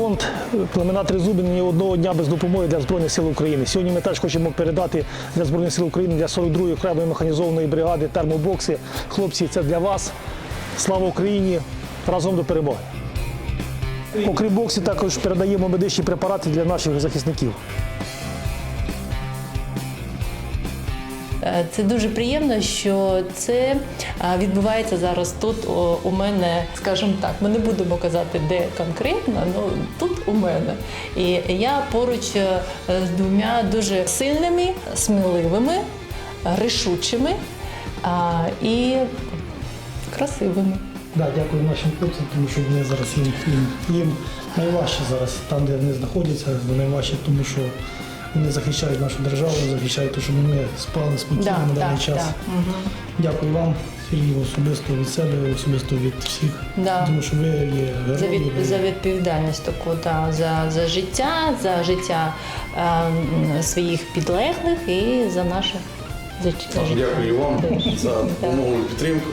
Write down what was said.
фонд племена Тризубин ні одного дня без допомоги для Збройних сил України. Сьогодні ми теж хочемо передати для Збройних сил України для 42-ї окремої механізованої бригади термобокси. Хлопці, це для вас. Слава Україні! Разом до перемоги! Окрім боксів, також передаємо медичні препарати для наших захисників. Це дуже приємно, що це е, відбувається зараз тут у мене, скажімо так, ми не будемо казати, де конкретно, але тут у мене. І я поруч е, з двома дуже сильними, сміливими, рішучими і красивими. Да, дякую нашим хлопцям, тому що вони зараз їм, їм, їм найважче зараз там, де вони знаходяться, найважче, тому що вони захищають нашу державу, захищають те, щоб ми спали спокійно Да, на да, даний час. да. Дякую вам, Сергій, особисто від себе, особисто від всіх. Да. Тому що ви є За, від, ви- за відповідальність таку, да, за, за життя, за життя е, своїх підлеглих і за наше за- життя. Дякую вам за допомогу і підтримку.